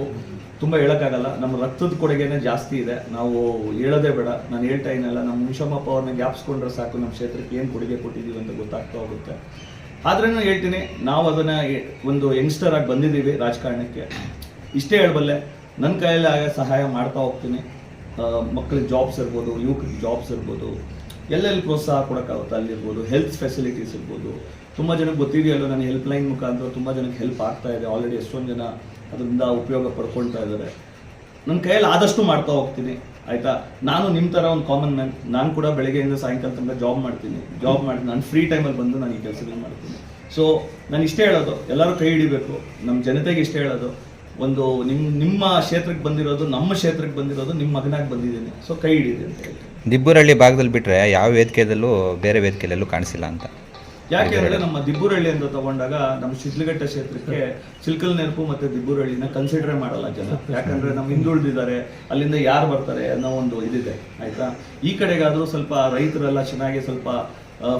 ತುಂಬ ಹೇಳೋಕ್ಕಾಗಲ್ಲ. ನಮ್ಮ ರಕ್ತದ ಕೊಡುಗೆನೇ ಜಾಸ್ತಿ ಇದೆ. ನಾವು ಹೇಳೋದೇ ಬೇಡ. ನಾನು ಹೇಳ್ತಾ ಇದ್ದೀನಲ್ಲ ನಮ್ಮ ಮುನಿಶಮ್ಮಪ್ಪ ಅವ್ರನ್ನ ಜ್ಞಾಪಿಸ್ಕೊಂಡ್ರೆ ಸಾಕು ನಮ್ಮ ಕ್ಷೇತ್ರಕ್ಕೆ ಏನು ಕೊಡುಗೆ ಕೊಟ್ಟಿದ್ದೀವಿ ಅಂತ ಗೊತ್ತಾಗ್ತಾ ಹೋಗುತ್ತೆ. ಆದ್ರೂ ಹೇಳ್ತೀನಿ, ನಾವು ಅದನ್ನು ಒಂದು ಯಂಗ್ಸ್ಟರ್ ಆಗಿ ಬಂದಿದ್ದೀವಿ ರಾಜಕಾರಣಕ್ಕೆ. ಇಷ್ಟೇ ಹೇಳಬಲ್ಲೆ, ನನ್ನ ಕೈಯಲ್ಲಿ ಆಗ ಸಹಾಯ ಮಾಡ್ತಾ ಹೋಗ್ತೀನಿ. ಮಕ್ಕಳಿಗೆ ಜಾಬ್ಸ್ ಇರ್ಬೋದು, ಯುವಕರಿಗೆ ಜಾಬ್ಸ್ ಇರ್ಬೋದು, ಎಲ್ಲೆಲ್ಲಿ ಪ್ರೋತ್ಸಾಹ ಕೊಡೋಕ್ಕಾಗುತ್ತೆ ಅಲ್ಲಿರ್ಬೋದು ಹೆಲ್ತ್ ಫೆಸಿಲಿಟೀಸ್ ಇರ್ಬೋದು. ತುಂಬ ಜನಕ್ಕೆ ಗೊತ್ತಿದೆಯಲ್ಲ ನಾನು ಹೆಲ್ಪ್ ಲೈನ್ ಮುಖಾಂತರ ತುಂಬ ಜನಕ್ಕೆ ಹೆಲ್ಪ್ ಆಗ್ತಾ ಇದೆ. ಆಲ್ರೆಡಿ ಎಷ್ಟೊಂದು ಜನ ಅದರಿಂದ ಉಪಯೋಗ ಪಡ್ಕೊಳ್ತಾ ಇದ್ದಾರೆ. ನನ್ನ ಕೈಯಲ್ಲಿ ಆದಷ್ಟು ಮಾಡ್ತಾ ಹೋಗ್ತೀನಿ, ಆಯಿತಾ? ನಾನು ನಿಮ್ಮ ಥರ ಒಂದು ಕಾಮನ್ ಮ್ಯಾನ್ ನಾನು ಕೂಡ ಬೆಳಗ್ಗೆಯಿಂದ ಸಾಯಂಕಾಲ ತನಕ ಜಾಬ್ ಮಾಡ್ತೀನಿ. ಜಾಬ್ ಮಾಡಿ, ನಾನು ಫ್ರೀ ಟೈಮಲ್ಲಿ ಬಂದು ನಾನು ಈ ಕೆಲಸಗಳನ್ನ ಮಾಡ್ತೀನಿ. ಸೊ ನಾನು ಇಷ್ಟೇ ಹೇಳೋದು, ಎಲ್ಲರೂ ಕೈ ಹಿಡಿಬೇಕು. ನಮ್ಮ ಜನತೆಗೆ ಇಷ್ಟೇ ಹೇಳೋದು. ಒಂದು ನಿಮ್ಮ ನಿಮ್ಮ ಕ್ಷೇತ್ರಕ್ಕೆ ಬಂದಿರೋದು ನಮ್ಮ ಕ್ಷೇತ್ರಕ್ಕೆ ಬಂದಿರೋದು ನಿಮ್ಮ ಮಗನಾಗಿ ಬಂದಿದ್ದೀನಿ. ಸೊ ಕೈ ಹಿಡಿದೆ ಅಂತ ಹೇಳಿ ದಿಬ್ಬೂರಳ್ಳಿ ಭಾಗದಲ್ಲಿ ಬಿಟ್ಟರೆ ಯಾವ ವೇದಿಕೆಯಲ್ಲೂ ಬೇರೆ ವೇದಿಕೆಯಲ್ಲೂ ಕಾಣಿಸಿಲ್ಲ ಅಂತ. ಯಾಕೆ ಅಂದ್ರೆ ನಮ್ಮ ದಿಬ್ಬೂರಳ್ಳಿ ಅಂತ ತಗೊಂಡಾಗ ನಮ್ಮ ಶಿಡ್ಲಘಟ್ಟ ಕ್ಷೇತ್ರಕ್ಕೆ ಚಿಲ್ಕಲ್ ನೆನಪು ಮತ್ತೆ ದಿಬ್ಬೂರಳ್ಳಿನ ಕನ್ಸಿಡರ್ ಮಾಡಲ್ಲ ಜನ. ಯಾಕಂದ್ರೆ ನಮ್ಮ ಹಿಂದುಳಿದಿದ್ದಾರೆ ಅಲ್ಲಿಂದ ಯಾರು ಬರ್ತಾರೆ ಅನ್ನೋ ಒಂದು ಇದಿದೆ ಆಯ್ತಾ? ಈ ಕಡೆಗಾದ್ರೂ ಸ್ವಲ್ಪ ರೈತರೆಲ್ಲ ಚೆನ್ನಾಗಿ ಸ್ವಲ್ಪ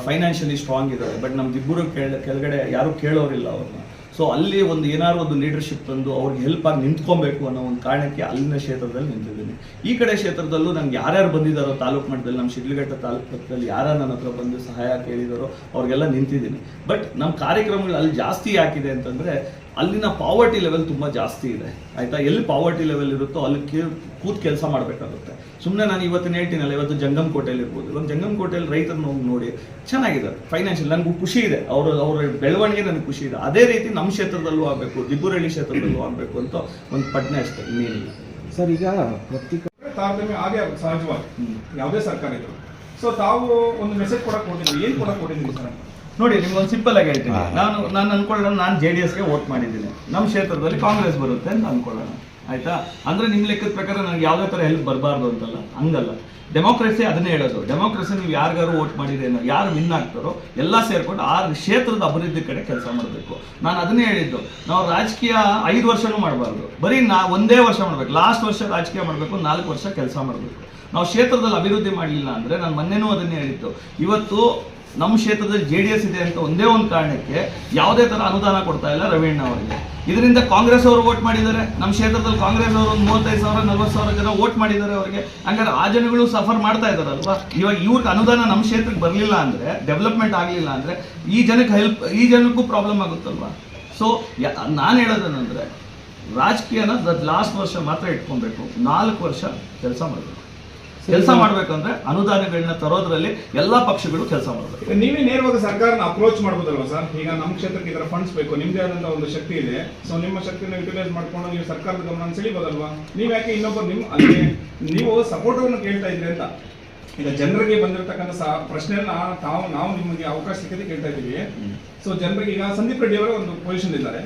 ಫೈನಾನ್ಷಿಯಲಿ ಸ್ಟ್ರಾಂಗ್ ಇದ್ದಾರೆ. ಬಟ್ ನಮ್ಮ ದಿಬ್ಬೂರ ಕೆಳ ಕೆಳಗಡೆ ಯಾರು ಕೇಳೋರಿಲ್ಲ ಅವ್ರನ್ನ. ಸೊ ಅಲ್ಲಿ ಒಂದು ಏನಾದ್ರು ಒಂದು ಲೀಡರ್ಶಿಪ್ ತಂದು ಅವ್ರಿಗೆ ಹೆಲ್ಪ್ ಆಗಿ ನಿಂತ್ಕೊಬೇಕು ಅನ್ನೋ ಒಂದು ಕಾರಣಕ್ಕೆ ಅಲ್ಲಿನ ಕ್ಷೇತ್ರದಲ್ಲಿ ನಿಂತಿದ್ದೀನಿ. ಈ ಕಡೆ ಕ್ಷೇತ್ರದಲ್ಲೂ ನಂಗೆ ಯಾರ್ಯಾರು ಬಂದಿದ್ದಾರೋ ತಾಲೂಕು ಮಟ್ಟದಲ್ಲಿ ನಮ್ಮ ಶಿಡ್ಲಘಟ್ಟ ತಾಲೂಕು ಮಟ್ಟದಲ್ಲಿ ಯಾರು ನನ್ನ ಹತ್ರ ಬಂದು ಸಹಾಯ ಕೇಳಿದಾರೋ ಅವ್ರಿಗೆಲ್ಲ ನಿಂತಿದ್ದೀನಿ. ಬಟ್ ನಮ್ಮ ಕಾರ್ಯಕ್ರಮಗಳು ಅಲ್ಲಿ ಜಾಸ್ತಿ ಯಾಕಿದೆ ಅಂತಂದ್ರೆ, ಅಲ್ಲಿನ ಪಾವರ್ಟಿ ಲೆವೆಲ್ ತುಂಬ ಜಾಸ್ತಿ ಇದೆ. ಆಯಿತಾ? ಎಲ್ಲಿ ಪಾವರ್ಟಿ ಲೆವೆಲ್ ಇರುತ್ತೋ ಅಲ್ಲಿ ಕೂತ್ ಕೆಲಸ ಮಾಡಬೇಕಾಗುತ್ತೆ. ಸುಮ್ಮನೆ ನಾನು ಇವತ್ತಿನ ಹೇಳ್ತೀನಲ್ಲ ಇವತ್ತು ಜಂಗಮ್ ಕೋಟೆಯಲ್ಲಿ ಇರ್ಬೋದು. ಇವಾಗ ಜಂಗಮ್ ಕೋಟೆಯಲ್ಲಿ ರೈತರನ್ನ ಹೋಗಿ ನೋಡಿ ಚೆನ್ನಾಗಿದ್ದಾರೆ ಫೈನಾನ್ಷಿಯಲ್ ನನಗೂ ಖುಷಿ ಇದೆ. ಅವ್ರ ಅವರ ಬೆಳವಣಿಗೆ ನನಗೆ ಖುಷಿ ಇದೆ. ಅದೇ ರೀತಿ ನಮ್ಮ ಕ್ಷೇತ್ರದಲ್ಲೂ ಆಗಬೇಕು ದಿಬ್ಬುರಳ್ಳಿ ಕ್ಷೇತ್ರದಲ್ಲೂ ಆಗಬೇಕು ಅಂತ ಒಂದು ಪಟ್ನೆ ಅಷ್ಟೇ ಇನ್ನೇನಿಲ್ಲ. ಸರ್ ಈಗ ಪ್ರತಿ ತಾರತಮ್ಯ ಆಗೇ ಆಗುತ್ತೆ ಸಹಜವಾಗಿ. ಯಾವುದೇ ಸರ್ಕಾರ ಇದ್ರು. ಸೊ ತಾವು ಒಂದು ಮೆಸೇಜ್ ಕೊಡಕ್ಕೆ ಕೊಟ್ಟಿದ್ರಿ ಏನು ಕೊಡಕ್ಕೆ ಕೊಟ್ಟಿದ್ರಿ ಸರ್? ನೋಡಿ ನಿಮ್ಗೆ ಒಂದು ಸಿಂಪಲ್ ಆಗಿ ಹೇಳ್ತೀನಿ. ನಾನು ನಾನು ಅನ್ಕೊಳ್ಳೋಣ ನಾನು ಜೆ ಡಿ ಎಸ್ಗೆ ವೋಟ್ ಮಾಡಿದ್ದೀನಿ. ನಮ್ಮ ಕ್ಷೇತ್ರದಲ್ಲಿ ಕಾಂಗ್ರೆಸ್ ಬರುತ್ತೆ ಅಂತ ಅನ್ಕೊಳ್ಳೋಣ. ಆಯ್ತಾ? ಅಂದ್ರೆ ನಿಮ್ಮ ಲೆಕ್ಕದ ಪ್ರಕಾರ ನನಗೆ ಯಾವುದೇ ಥರ ಹೆಲ್ಪ್ ಬರಬಾರ್ದು ಅಂತಲ್ಲ? ಹಂಗಲ್ಲ. ಡೆಮೋಕ್ರಸಿ ಅದನ್ನೇ ಹೇಳೋದು. ಡೆಮೋಕ್ರಸಿ ನೀವು ಯಾರಿಗಾರು ವೋಟ್ ಮಾಡಿದ್ರೆ ಯಾರು ವಿನ್ ಆಗ್ತಾರೋ, ಎಲ್ಲ ಸೇರ್ಕೊಂಡು ಆ ಕ್ಷೇತ್ರದ ಅಭಿವೃದ್ಧಿ ಕಡೆ ಕೆಲಸ ಮಾಡಬೇಕು. ನಾನು ಅದನ್ನೇ ಹೇಳಿದ್ದು. ನಾವು ರಾಜಕೀಯ ಐದು ವರ್ಷನೂ ಮಾಡಬಾರ್ದು. ಬರೀ ನಾ ಒಂದೇ ವರ್ಷ ಮಾಡಬೇಕು. ಲಾಸ್ಟ್ ವರ್ಷ ರಾಜಕೀಯ ಮಾಡಬೇಕು, ನಾಲ್ಕು ವರ್ಷ ಕೆಲಸ ಮಾಡಬೇಕು. ನಾವು ಕ್ಷೇತ್ರದಲ್ಲಿ ಅಭಿವೃದ್ಧಿ ಮಾಡಲಿಲ್ಲ ಅಂದರೆ ನಾನು ಮೊನ್ನೆನೂ ಅದನ್ನೇ ಹೇಳಿದ್ದು. ಇವತ್ತು ನಮ್ಮ ಕ್ಷೇತ್ರದಲ್ಲಿ ಜೆ ಡಿ ಎಸ್ ಇದೆ ಅಂತ ಒಂದೇ ಒಂದು ಕಾರಣಕ್ಕೆ ಯಾವುದೇ ಥರ ಅನುದಾನ ಕೊಡ್ತಾ ಇಲ್ಲ ರವೀಣ್ಣ ಅವರಿಗೆ. ಇದರಿಂದ ಕಾಂಗ್ರೆಸ್ ಅವರು ವೋಟ್ ಮಾಡಿದ್ದಾರೆ. ನಮ್ಮ ಕ್ಷೇತ್ರದಲ್ಲಿ ಕಾಂಗ್ರೆಸ್ ಅವರು ಒಂದು ಮೂವತ್ತೈದು ಸಾವಿರ, ನಲ್ವತ್ತು ಸಾವಿರ ಜನ ವೋಟ್ ಮಾಡಿದ್ದಾರೆ ಅವರಿಗೆ. ಹಂಗಾರೆ ಆ ಜನಗಳು ಸಫರ್ ಮಾಡ್ತಾ ಇದ್ದಾರಲ್ವಾ ಇವಾಗ ಇವ್ರಿಗೆ ಅನುದಾನ ನಮ್ಮ ಕ್ಷೇತ್ರಕ್ಕೆ ಬರಲಿಲ್ಲ ಅಂದರೆ, ಡೆವಲಪ್ಮೆಂಟ್ ಆಗಲಿಲ್ಲ ಅಂದರೆ ಈ ಜನಕ್ಕೆ ಹೆಲ್ಪ್ ಈ ಜನಕ್ಕೂ ಪ್ರಾಬ್ಲಮ್ ಆಗುತ್ತಲ್ವಾ? ಸೊ ನಾನು ಹೇಳೋದೇನೆಂದರೆ, ರಾಜಕೀಯನ ಲಾಸ್ಟ್ ವರ್ಷ ಮಾತ್ರ ಇಟ್ಕೊಬೇಕು. ನಾಲ್ಕು ವರ್ಷ ಕೆಲಸ ಮಾಡಬೇಕು. ಕೆಲಸ ಮಾಡ್ಬೇಕಂದ್ರೆ ಅನುದಾನಗಳನ್ನ ತರೋದ್ರಲ್ಲಿ ಎಲ್ಲಾ ಪಕ್ಷಗಳು ಕೆಲಸ ಮಾಡಬೇಕು. ನೀವೇ ನೇರವಾಗಿ ಸರ್ಕಾರನ ಅಪ್ರೋಚ್ ಮಾಡ್ಬೋದಲ್ವಾ ಸರ್? ಈಗ ನಮ್ಮ ಕ್ಷೇತ್ರಕ್ಕೆ ಇದರ ಫಂಡ್ಸ್ ಬೇಕು, ನಿಮ್ದೇ ಆದಂತ ಒಂದು ಶಕ್ತಿ ಇದೆ. ಸೊ ನಿಮ್ಮ ಶಕ್ತಿನ ಯುಟಿಲೈಸ್ ಮಾಡ್ಕೊಂಡು ನೀವು ಸರ್ಕಾರದ ಗಮನ ಸೆಳಿಬೋದಲ್ವಾ? ನೀವು ಯಾಕೆ ಇನ್ನೊಬ್ಬರು ನಿಮ್ ಅಲ್ಲಿ ನೀವು ಸಪೋರ್ಟ್ ಅನ್ನು ಕೇಳ್ತಾ ಇದ್ರಿ ಅಂತ? ಈಗ ಜನರಿಗೆ ಬಂದಿರತಕ್ಕಂತ ಪ್ರಶ್ನೆಯನ್ನ ತಾವು ನಾವು ನಿಮಗೆ ಅವಕಾಶ ಸಿಕ್ಕದೆ ಕೇಳ್ತಾ ಇದ್ದೀವಿ. ಸೊ ಜನರಿಗೆ ಈಗ ಸಂದೀಪ್ ರೆಡ್ಡಿ ಅವರೇ ಒಂದು ಪೊಸಿಷನ್ ಇದ್ದಾರೆ.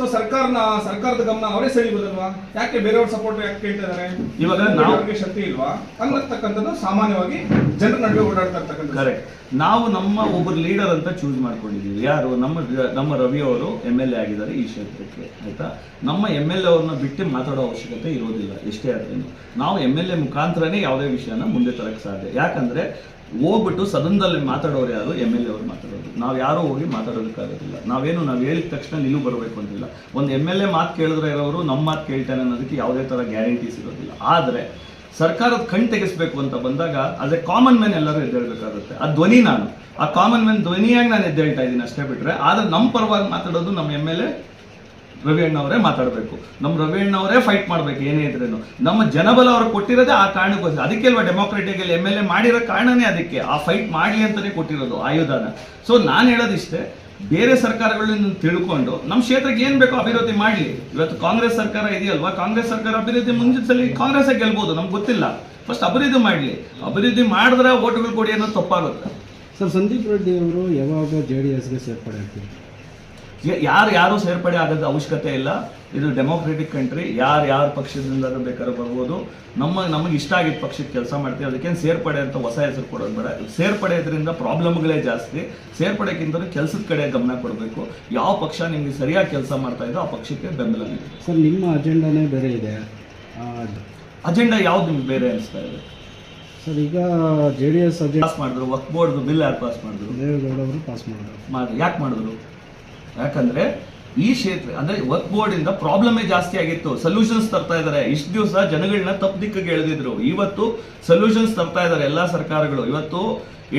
ಸೊ ಸರ್ಕಾರನ ಸರ್ಕಾರದ ಗಮನ ಅವರೇ ಸೆಳಿಬೋದಲ್ವಾ ಯಾಕೆ ಬೇರೆಯವ್ರ ಸಪೋರ್ಟ್ ಯಾಕೆ ಕೇಳ್ತಾ ಇದ್ದಾರೆ? ಇವಾಗ ನಾವು- ಅವ್ರಿಗೆ ಶಕ್ತಿ ಇಲ್ವಾ? ಅನ್ನತಕ್ಕಂಥದ್ದು ಸಾಮಾನ್ಯವಾಗಿ ಜನರ ನಡುವೆ ಓಡಾಡ್ತಾ ಇರ್ತಕ್ಕಂಥ ನಾವು ನಮ್ಮ ಒಬ್ಬರು ಲೀಡರ್ ಅಂತ ಚೂಸ್ ಮಾಡ್ಕೊಂಡಿದ್ದೀವಿ. ಯಾರು? ನಮ್ಮ ನಮ್ಮ ರವಿ ಅವರು ಎಂ ಎಲ್ ಎ ಆಗಿದ್ದಾರೆ ಈ ಕ್ಷೇತ್ರಕ್ಕೆ ಆಯ್ತಾ? ನಮ್ಮ ಎಂ ಎಲ್ ಎ ಅವ್ರನ್ನ ಬಿಟ್ಟು ಮಾತಾಡೋ ಅವಶ್ಯಕತೆ ಇರೋದಿಲ್ಲ ಎಷ್ಟೇ ಆದ್ರೂ ನಾವು ಎಂ ಎಲ್ ಎ ಮುಖಾಂತರನೇ ಯಾವುದೇ ವಿಷಯನ ಮುಂದೆ ತರಕ್ಕೆ ಸಾಧ್ಯ. ಯಾಕಂದ್ರೆ ಹೋಗ್ಬಿಟ್ಟು ಸದನದಲ್ಲಿ ಮಾತಾಡೋರು ಯಾರು? ಎಂ ಎಲ್ ಎ ಅವ್ರು ಮಾತಾಡೋದು ನಾವು ಯಾರೋ ಹೋಗಿ ಮಾತಾಡೋದಕ್ಕಾಗೋದಿಲ್ಲ. ನಾವೇನು ನಾವು ಹೇಳಿದ ತಕ್ಷಣ ನೀನು ಬರಬೇಕು ಅಂತಿಲ್ಲ. ಒಂದು ಎಂ ಎಲ್ ಎ ಮಾತು ಕೇಳಿದ್ರೆ ಇರೋರು ನಮ್ಮ ಮಾತು ಕೇಳ್ತಾನೆ ಅನ್ನೋದಕ್ಕೆ ಯಾವುದೇ ಥರ ಗ್ಯಾರಂಟಿ ಸಿಗೋದಿಲ್ಲ ಆದರೆ ಸರ್ಕಾರದ ಕಣ್ ತೆಗೆಸ್ಬೇಕು ಅಂತ ಬಂದಾಗ ಅದೇ ಕಾಮನ್ ಮ್ಯಾನ್ ಎಲ್ಲರೂ ಎದ್ದೇಳ್ಬೇಕಾಗುತ್ತೆ. ಆ ಧ್ವನಿ ನಾನು. ಆ ಕಾಮನ್ ಮ್ಯಾನ್ ಧ್ವನಿಯಾಗಿ ನಾನು ಎದ್ದೇಳ್ತಾ ಇದ್ದೀನಿ ಅಷ್ಟೇ ಬಿಟ್ಟರೆ ಆದರೆ ನಮ್ಮ ಪರವಾಗಿ ಮಾತಾಡೋದು ನಮ್ಮ ಎಂ ಎಲ್ ಎ ರವಿ ಅವರೇ ಮಾತಾಡಬೇಕು. ನಮ್ಮ ರವಿ ಅಣ್ಣವರೇ ಫೈಟ್ ಮಾಡಬೇಕು ಏನೇ ಇದ್ರೇನು. ನಮ್ಮ ಜನಬಲ ಅವ್ರು ಕೊಟ್ಟಿರೋದೇ ಆ ಕಾರಣಕ್ಕೋಸ್ಕರ. ಅದಕ್ಕೆ ಅಲ್ವಾ ಡೆಮೋಕ್ರೆಟಿಕ್ ಎಂ ಎಲ್ ಎ ಮಾಡಿರೋ ಕಾರಣನೇ ಅದಕ್ಕೆ. ಆ ಫೈಟ್ ಮಾಡಲಿ ಅಂತಲೇ ಕೊಟ್ಟಿರೋದು ಆಯುಧಾನ. ಸೊ ನಾನು ಹೇಳೋದಿಷ್ಟೇ, ಬೇರೆ ಸರ್ಕಾರಗಳನ್ನ ತಿಳ್ಕೊಂಡು ನಮ್ಮ ಕ್ಷೇತ್ರಕ್ಕೆ ಏನು ಬೇಕೋ ಅಭಿವೃದ್ಧಿ ಮಾಡಲಿ. ಇವತ್ತು ಕಾಂಗ್ರೆಸ್ ಸರ್ಕಾರ ಇದೆಯಲ್ವಾ? ಕಾಂಗ್ರೆಸ್ ಸರ್ಕಾರ ಅಭಿವೃದ್ಧಿ ಮುಂದಿನ ಸಲ ಕಾಂಗ್ರೆಸ್ ಗೆಲ್ಬೋದು, ನಮ್ಗೆ ಗೊತ್ತಿಲ್ಲ. ಫಸ್ಟ್ ಅಭಿವೃದ್ಧಿ ಮಾಡಲಿ. ಅಭಿವೃದ್ಧಿ ಮಾಡಿದ್ರೆ ಓಟ್ಗಳು ಕೊಡಿ ಅನ್ನೋದು ತಪ್ಪಾಗುತ್ತೆ. ಸರ್, ಸಂದೀಪ್ ರೆಡ್ಡಿ ಅವರು ಯಾವಾಗ ಜೆ ಡಿ ಎಸ್ಗೆ ಸೇರ್ಪಡೆ ಆಗ್ತೀವಿ ಯಾರು ಯಾರು ಸೇರ್ಪಡೆ ಆಗೋದು ಅವಶ್ಯಕತೆ ಇಲ್ಲ. ಇದು ಡೆಮೋಕ್ರೆಟಿಕ್ ಕಂಟ್ರಿ ಯಾರು ಯಾರ ಪಕ್ಷದಿಂದ ಬೇಕಾದ್ರೂ ಬರ್ಬೋದು. ನಮ್ಮ ನಮಗೆ ಇಷ್ಟ ಆಗಿದ್ದ ಪಕ್ಷಕ್ಕೆ ಕೆಲಸ ಮಾಡ್ತೀವಿ. ಅದಕ್ಕೇನು ಸೇರ್ಪಡೆ ಅಂತ ಹೊಸ ಹೆಸರು ಕೊಡೋದು ಬೇಡ. ಸೇರ್ಪಡೆ ಇದರಿಂದ ಪ್ರಾಬ್ಲಮ್ಗಳೇ ಜಾಸ್ತಿ. ಸೇರ್ಪಡೆಗಿಂತ ಕೆಲಸದ ಕಡೆ ಗಮನ ಕೊಡಬೇಕು. ಯಾವ ಪಕ್ಷ ನಿಮಗೆ ಸರಿಯಾಗಿ ಕೆಲಸ ಮಾಡ್ತಾ ಇದ್ದೋ ಆ ಪಕ್ಷಕ್ಕೆ ಬೆಂಬಲ ಸರ್ ನಿಮ್ಮ ಅಜೆಂಡಾನೇ ಬೇರೆ ಇದೆ. ಅಜೆಂಡಾ ಯಾವ್ದು ನಿಮ್ಗೆ ಬೇರೆ ಅನಿಸ್ತಾ ಇದೆ? ಸರ್ ಈಗ ಜೆ ಡಿ ಎಸ್ ಪಾಸ್ ಮಾಡಿದ್ರು ವಕ್ ಬೋರ್ಡ್ ಬಿಲ್ ಯಾರು ಪಾಸ್ ಮಾಡಿದ್ರು? ದೇವೇಗೌಡ ಅವರು ಪಾಸ್ ಮಾಡಿದ್ರು. ಮಾಡಿ ಯಾಕೆ ಮಾಡಿದ್ರು? ಯಾಕಂದ್ರೆ ಈ ಕ್ಷೇತ್ರ, ಅಂದ್ರೆ ವರ್ಕ್ ಬೋರ್ಡ್ ಇಂದ ಪ್ರಾಬ್ಲಮೇ ಜಾಸ್ತಿ ಆಗಿತ್ತು. ಸೊಲ್ಯೂಷನ್ಸ್ ತರ್ತಾ ಇದಾರೆ. ಇಷ್ಟು ದಿವಸ ಜನಗಳನ್ನ ತಪ್ಪು ದಿಕ್ಕಿಗೆ ಎಳೆದಿದ್ರು. ಇವತ್ತು ಸೊಲ್ಯೂಷನ್ಸ್ ತರ್ತಾ ಇದಾರೆ ಎಲ್ಲಾ ಸರ್ಕಾರಗಳು. ಇವತ್ತು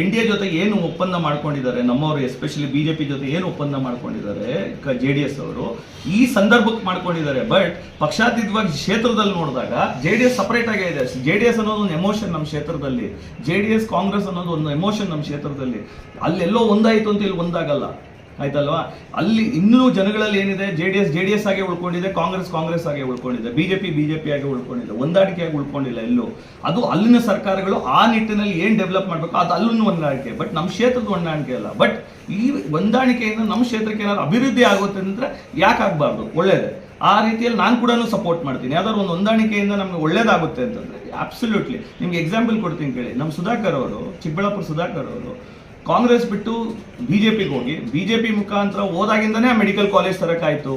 ಇಂಡಿಯಾ ಜೊತೆ ಏನು ಒಪ್ಪಂದ ಮಾಡ್ಕೊಂಡಿದ್ದಾರೆ? ನಮ್ಮವರು ಎಸ್ಪೆಷಲಿ ಬಿಜೆಪಿ ಜೊತೆ ಏನು ಒಪ್ಪಂದ ಮಾಡ್ಕೊಂಡಿದ್ದಾರೆ? ಜೆ ಡಿ ಎಸ್ ಅವರು. ಈ ಸಂದರ್ಭಕ್ಕೆ ಮಾಡ್ಕೊಂಡಿದ್ದಾರೆ. ಬಟ್ ಪಕ್ಷಾತೀತವಾಗಿ ಕ್ಷೇತ್ರದಲ್ಲಿ ನೋಡಿದಾಗ ಜೆ ಡಿ ಎಸ್ ಸಪರೇಟ್ ಆಗೇ ಇದೆ. ಜೆ ಡಿ ಎಸ್ ಅನ್ನೋದು ಒಂದು ಎಮೋಷನ್ ನಮ್ಮ ಕ್ಷೇತ್ರದಲ್ಲಿ. ಜೆ ಡಿ ಎಸ್ ಕಾಂಗ್ರೆಸ್ ಅನ್ನೋದು ಒಂದು ಎಮೋಷನ್ ನಮ್ಮ ಕ್ಷೇತ್ರದಲ್ಲಿ. ಅಲ್ಲೆಲ್ಲೋ ಒಂದಾಯ್ತು ಅಂತ ಇಲ್ಲಿ ಒಂದಾಗಲ್ಲ. ಆಯ್ತಲ್ವಾ? ಅಲ್ಲಿ ಇನ್ನೂ ಜನಗಳಲ್ಲಿ ಏನಿದೆ? J D S J D S ಆಗಿ ಉಳ್ಕೊಂಡಿದೆ, ಕಾಂಗ್ರೆಸ್ ಕಾಂಗ್ರೆಸ್ ಆಗಿ ಉಳ್ಕೊಂಡಿದೆ ಬಿಜೆಪಿ ಬಿಜೆಪಿ ಆಗಿ ಉಳ್ಕೊಂಡಿದೆ ಹೊಂದಾಣಿಕೆಯಾಗಿ ಉಳ್ಕೊಂಡಿಲ್ಲ ಎಲ್ಲೂ. ಅದು ಅಲ್ಲಿನ ಸರ್ಕಾರಗಳು ಆ ನಿಟ್ಟಿನಲ್ಲಿ ಏನು ಡೆವಲಪ್ ಮಾಡಬೇಕು ಅದು ಅಲ್ಲೂ ಹೊಂದಾಣಿಕೆ ಬಟ್ ನಮ್ಮ ಕ್ಷೇತ್ರದ ಹೊಂದಾಣಿಕೆ ಅಲ್ಲ. ಬಟ್ ಈ ಹೊಂದಾಣಿಕೆಯಿಂದ ನಮ್ಮ ಕ್ಷೇತ್ರಕ್ಕೆ ಏನಾದ್ರು ಅಭಿವೃದ್ಧಿ ಆಗುತ್ತೆ ಅಂದ್ರೆ ಯಾಕೆ ಆಗಬಾರ್ದು? ಒಳ್ಳೇದೇ. ಆ ರೀತಿಯಲ್ಲಿ ನಾನು ಕೂಡ ಸಪೋರ್ಟ್ ಮಾಡ್ತೀನಿ. ಯಾವ್ದಾದ್ರು ಒಂದು ಹೊಂದಾಣಿಕೆಯಿಂದ ನಮಗೆ ಒಳ್ಳೇದಾಗುತ್ತೆ ಅಂತಂದ್ರೆ ಅಬ್ಸಲ್ಯೂಟ್ಲಿ ನಿಮ್ಗೆ ಎಕ್ಸಾಂಪಲ್ ಕೊಡ್ತೀನಿ ಕೇಳಿ. ನಮ್ಮ ಸುಧಾಕರ್ ಅವರು, ಚಿಕ್ಕಬಳ್ಳಾಪುರ ಸುಧಾಕರ್ ಅವರು ಕಾಂಗ್ರೆಸ್ ಬಿಟ್ಟು ಬಿಜೆಪಿಗೆ ಹೋಗಿ, ಬಿಜೆಪಿ ಮುಖಾಂತರ ಹೋದಾಗಿಂದನೇ ಮೆಡಿಕಲ್ ಕಾಲೇಜ್ ತರಕಾಯ್ತು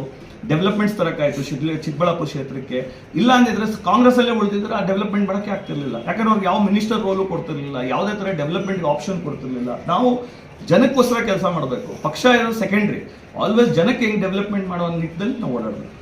ಡೆವಲಪ್ಮೆಂಟ್ಸ್ ತರಕಾಯ್ತು ಶಿಡ್ಲ, ಚಿಕ್ಕಬಳ್ಳಾಪುರ ಕ್ಷೇತ್ರಕ್ಕೆ. ಇಲ್ಲ ಅಂದಿದ್ರೆ ಕಾಂಗ್ರೆಸ್ ಅಲ್ಲೇ ಉಳಿದಿದ್ರೆ ಆ ಡೆವಲಪ್ಮೆಂಟ್ ಬಳಕೆ ಆಗ್ತಿರ್ಲಿಲ್ಲ. ಯಾಕಂದ್ರೆ ಅವ್ರಿಗೆ ಯಾವ ಮಿನಿಸ್ಟರ್ ರೋಲು ಕೊಡ್ತಿರ್ಲಿಲ್ಲ, ಯಾವುದೇ ತರ ಡೆವಲಪ್ಮೆಂಟ್ ಆಪ್ಷನ್ ಕೊಡ್ತಿರ್ಲಿಲ್ಲ. ನಾವು ಜನಕ್ಕೋಸ್ಕರ ಕೆಲಸ ಮಾಡಬೇಕು. ಪಕ್ಷ ಇರೋದು ಸೆಕೆಂಡ್ರಿ ಆಲ್ವೇಸ್ ಜನಕ್ಕೆ ಹೆಂಗ್ ಡೆವಲಪ್ಮೆಂಟ್ ಮಾಡೋ ನಿಟ್ಟಿನಲ್ಲಿ ನಾವು ಓಡಾಡಬೇಕು.